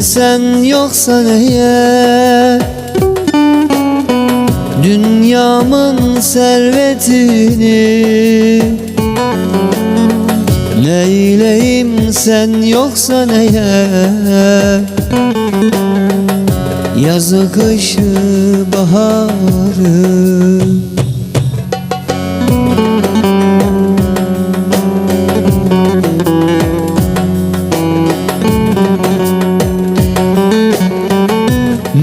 sen yoksan eğer Dünyamın servetini Neyleyim sen yoksan eğer Yazı kışı baharı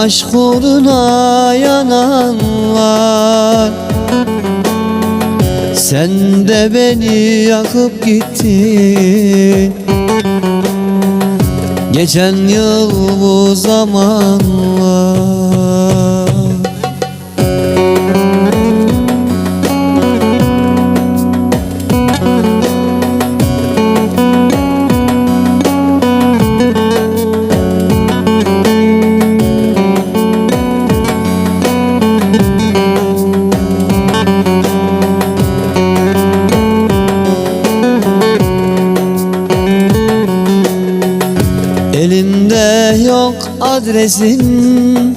Aşk uğruna yananlar Sen de beni yakıp gittin. Geçen yıl bu zamanlar adresin.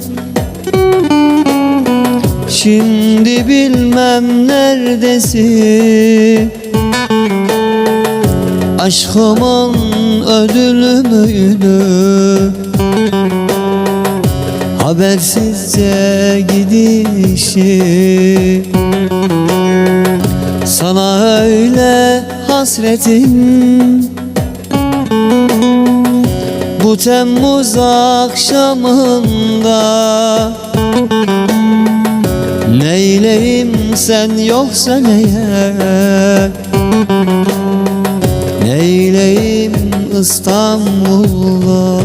Şimdi bilmem neredesin. Aşkımın ödülü müydü? Habersizce gidişi. Sana öyle hasretim bu Temmuz akşamında. Neyleyim sen yoksan eğer Neyleyim İstanbul'da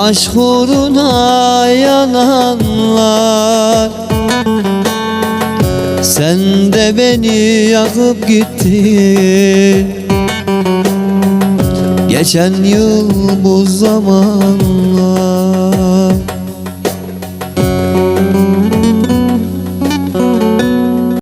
Aşk uğruna yananlar Sen de beni yakıp gittin. Geçen yıl bu zamanlar